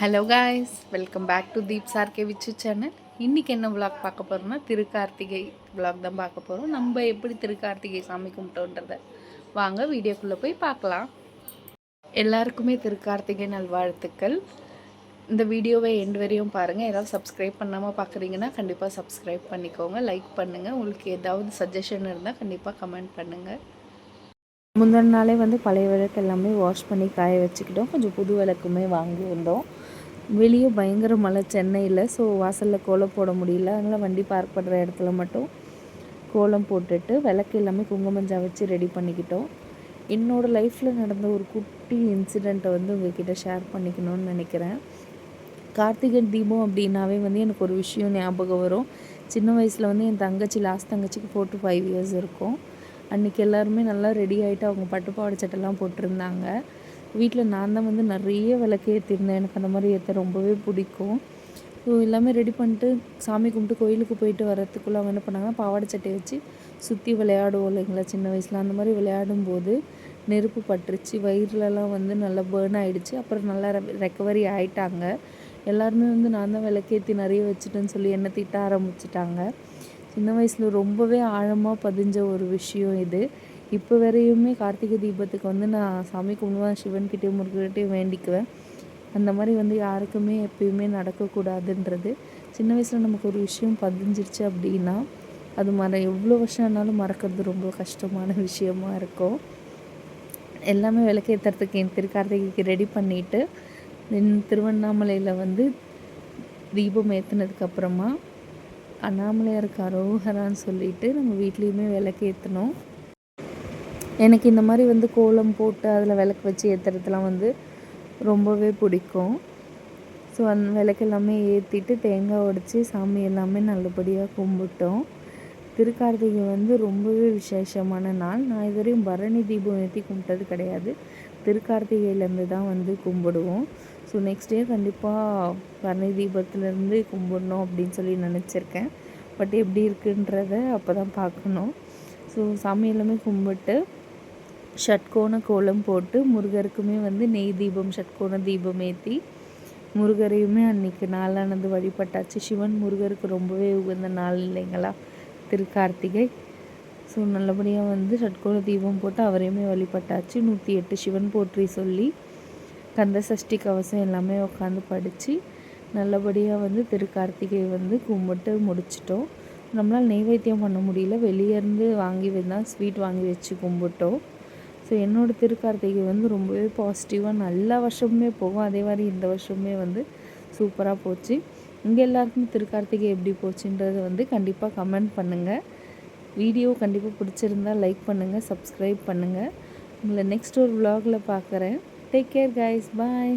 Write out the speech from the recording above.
Hello guys welcome back to Deep சார்கே விச்சு channel இன்றைக்கி என்ன விளாக் பார்க்க போகிறோம்னா திருக்கார்த்திகை விளாக் தான் பார்க்க போகிறோம் நம்ம எப்படி திருக்கார்த்திகை சாமி கும்பிட்டோன்றத வாங்க வீடியோக்குள்ளே போய் பார்க்கலாம். எல்லாருக்குமே திருக்கார்த்திகை நல்வாழ்த்துக்கள் இந்த வீடியோவை எண்டு வரையும் பாருங்கள் ஏதாவது சப்ஸ்கிரைப் பண்ணாமல் பார்க்குறீங்கன்னா கண்டிப்பாக சப்ஸ்கிரைப் பண்ணிக்கோங்க. லைக் பண்ணுங்கள் உங்களுக்கு ஏதாவது சஜஷன் இருந்தால் கண்டிப்பாக கமெண்ட் பண்ணுங்கள் முந்தின நாளே வந்து பழைய விளக்கு எல்லாமே வாஷ் பண்ணி காய வச்சுக்கிட்டோம். கொஞ்சம் புது விளக்குமே வாங்கி வந்தோம் வெளியே பயங்கர மழை சென்னையில் ஸோ வாசலில் கோலம் போட முடியல. அதனால் வண்டி பார்க் பண்ணுற இடத்துல மட்டும் கோலம் போட்டுட்டு விளக்கு எல்லாமே குங்குமஞ்சா வச்சு ரெடி பண்ணிக்கிட்டோம். என்னோடய லைஃப்பில் நடந்த ஒரு குட்டி இன்சிடெண்ட்டை வந்து உங்ககிட்ட ஷேர் பண்ணிக்கணும்னு நினைக்கிறேன். கார்த்திகை தீபம் அப்படின்னாவே வந்து எனக்கு ஒரு விஷயம் ஞாபகம் வரும். சின்ன வயசில் வந்து என் தங்கச்சி லாஸ்ட் தங்கச்சிக்கு ஃபோர் டு ஃபைவ் இயர்ஸ் இருக்கும். அன்றைக்கி எல்லாருமே நல்லா ரெடி ஆகிட்டு அவங்க பட்டுப்பாவாடை சட்டெல்லாம் போட்டிருந்தாங்க. வீட்டில் நான் தான் வந்து நிறைய விளக்கு ஏற்றிருந்தேன். எனக்கு அந்த மாதிரி ஏற்ற ரொம்பவே பிடிக்கும். ஸோ எல்லாமே ரெடி பண்ணிட்டு சாமி கும்பிட்டு கோயிலுக்கு போயிட்டு வரத்துக்குள்ளே அவங்க என்ன பண்ணாங்கன்னா பாவாடை சட்டையை வச்சு சுற்றி விளையாடுவோம் இல்லைங்களா சின்ன வயசில். அந்த மாதிரி விளையாடும்போது நெருப்பு பட்டுருச்சு வயிறுலலாம் வந்து நல்லா பேர்ன் ஆகிடுச்சு அப்புறம் நல்லா ரெக்கவரி ஆகிட்டாங்க எல்லாருமே வந்து நான் தான் விளக்கேற்றி நிறைய வச்சுட்டேன்னு சொல்லி என்ன திட்ட ஆரம்பிச்சிட்டாங்க. சின்ன வயசில் ரொம்பவே ஆழமாக பதிஞ்ச ஒரு விஷயம் இது. இப்போ வரையுமே கார்த்திகை தீபத்துக்கு வந்து நான் சாமி கும்பிடுவேன். சிவன்கிட்டேயும் முருகர்கிட்டையும் வேண்டிக்குவேன். அந்த மாதிரி வந்து யாருக்குமே எப்பயுமே நடக்கக்கூடாதுன்றது. சின்ன வயசில் நமக்கு ஒரு விஷயம் பதிஞ்சிருச்சு அப்படின்னா அது மற எவ்வளோ வருஷம் ஆனாலும் மறக்கிறது ரொம்ப கஷ்டமான விஷயமா இருக்கும். எல்லாமே விளக்கேற்றுறதுக்கு என் திருக்கார்த்திகைக்கு ரெடி பண்ணிவிட்டு திருவண்ணாமலையில் வந்து தீபம் ஏற்றுனதுக்கப்புறமா அண்ணாமலையாருக்கு அரோகரான்னு சொல்லிட்டு நம்ம வீட்லேயுமே விளக்கேற்றினோம் எனக்கு இந்த மாதிரி வந்து கோலம் போட்டு அதில் விளக்கு வச்சு ஏற்றுறதுலாம் வந்து ரொம்பவே பிடிக்கும். ஸோ அந் விளக்கு எல்லாமே ஏற்றிட்டு தேங்காய் உடச்சி சாமி எல்லாமே நல்லபடியாக கும்பிட்டோம். திருக்கார்த்திகை வந்து ரொம்பவே விசேஷமான நாள். நான் இதுவரையும் பரணி தீபம் ஏற்றி கும்பிட்டது கிடையாது. திருக்கார்த்திகையிலேருந்து தான் வந்து கும்பிடுவோம். ஸோ நெக்ஸ்ட் டே கண்டிப்பாக பரணி தீபத்துலேருந்து கும்பிடணும் அப்படின்னு சொல்லி நினச்சிருக்கேன். பட் எப்படி இருக்குன்றத அப்போ தான் பார்க்கணும். ஸோ சாமி எல்லாமே கும்பிட்டு ஷட்கோண கோலம் போட்டு முருகருக்குமே வந்து நெய் தீபம் ஷட்கோண தீபம் ஏற்றி முருகரையுமே அன்றைக்கி நாளானது வழிபட்டாச்சு. சிவன் முருகருக்கு ரொம்பவே உகந்த நாள் இல்லைங்களா? திருக்கார்த்திகை ஸோ நல்லபடியாக வந்து ஷட்கோண தீபம் போட்டு அவரையுமே வழிபட்டாச்சு. நூற்றி எட்டு சிவன் போற்றி சொல்லி கந்த சஷ்டி கவசம் எல்லாமே உட்காந்து படித்து நல்லபடியாக வந்து திருக்கார்த்திகை வந்து கும்பிட்டு முடிச்சிட்டோம். நம்மளால் நெய்வேத்தியம் பண்ண முடியல. வெளியேருந்து வாங்கி வந்தால் ஸ்வீட் வாங்கி வச்சு கும்பிட்டோம். ஸோ என்னோடய திருக்கார்த்திகை வந்து ரொம்பவே பாசிட்டிவாக நல்ல வருஷமே போகும். அதே மாதிரி இந்த வருஷமே வந்து சூப்பராக போச்சு. இங்கே எல்லாருக்கும் திருக்கார்த்திகை எப்படி போச்சுன்றதை வந்து கண்டிப்பாக கமெண்ட் பண்ணுங்கள் வீடியோ கண்டிப்பாக பிடிச்சிருந்தால் லைக் பண்ணுங்கள் சப்ஸ்கிரைப் பண்ணுங்கள் உங்களை நெக்ஸ்ட் ஒரு விலாகில் பார்க்குறேன் டேக் கேர் கைஸ் பாய்